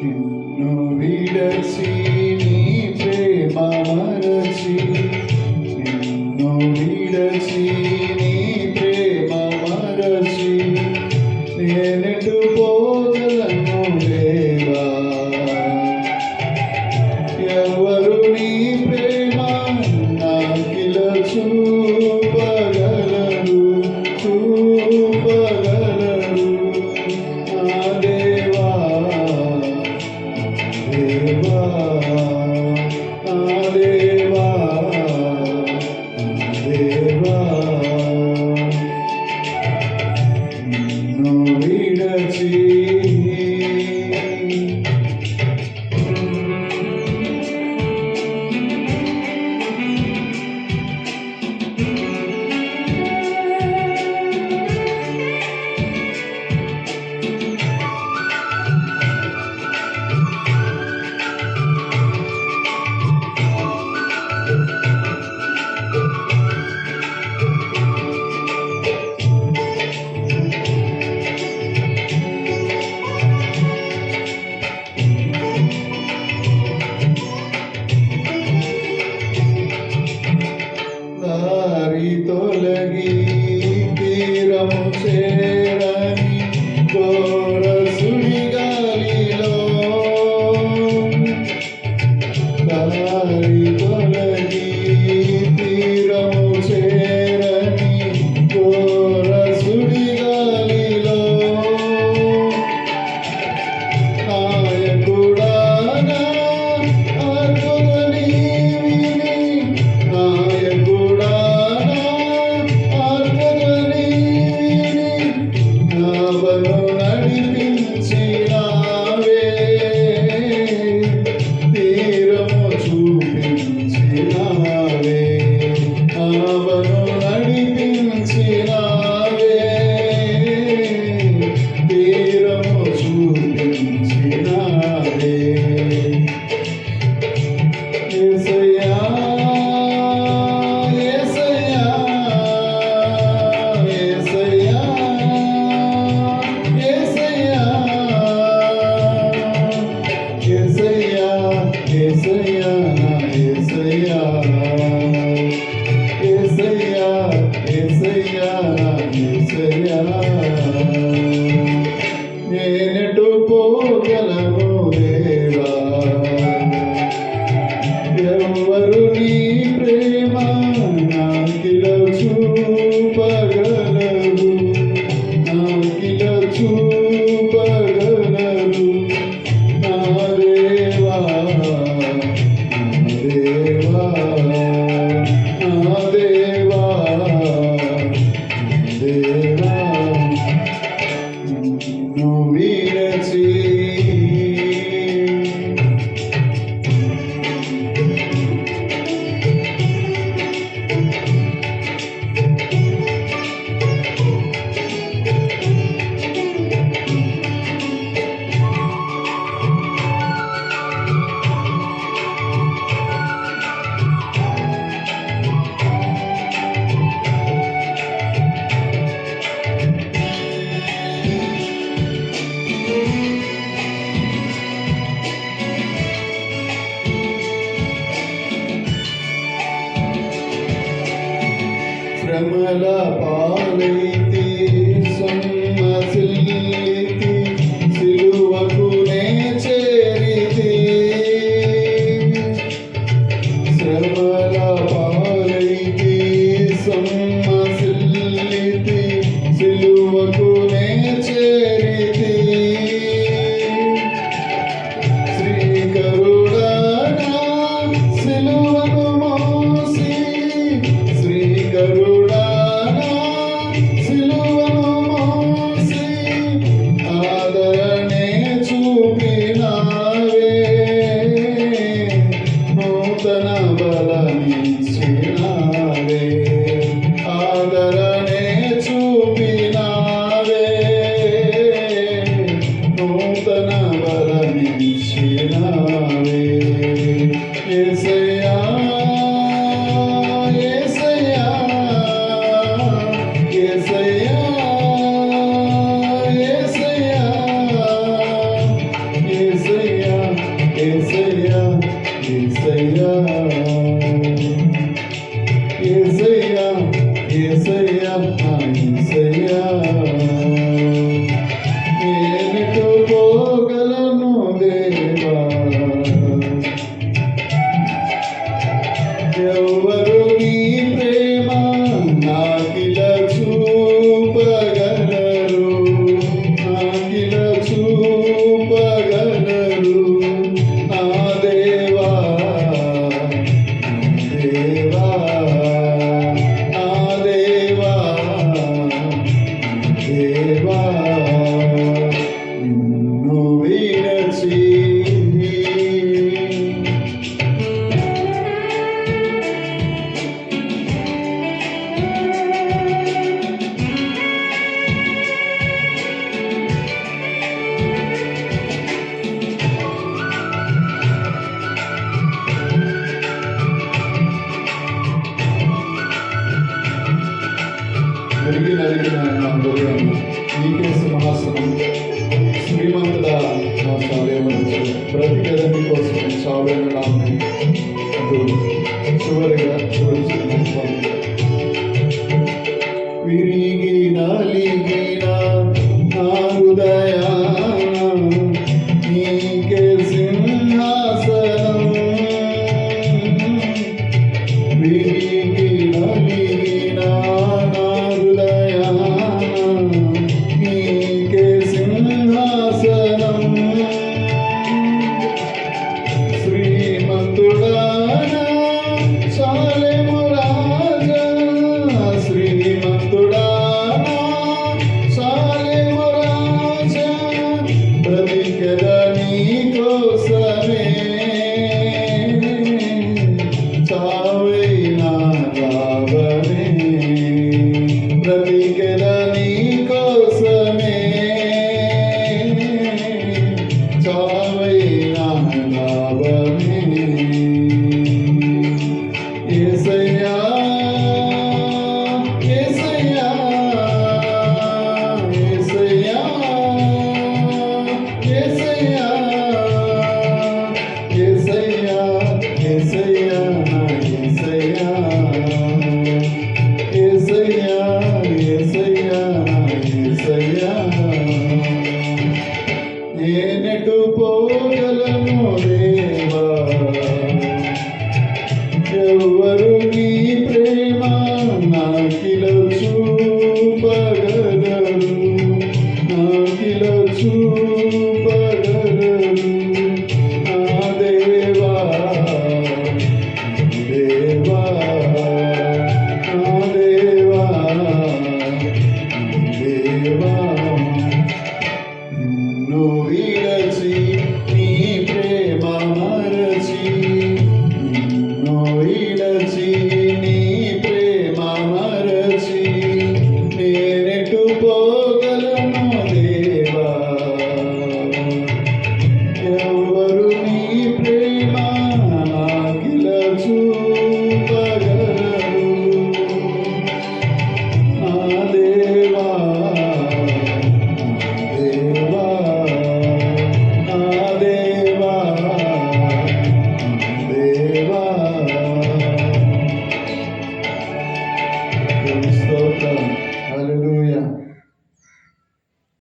Tu nous vides see. భ్రమల పాలైతే సొమ్మసిల్లితి సిలువకునే చేరితి శ్రమల పాలైతే సొమ్మసిల్లితి సిలువకు Hare lleva ప్రతి వ్యక్తి కోసం సాగుతున్నాము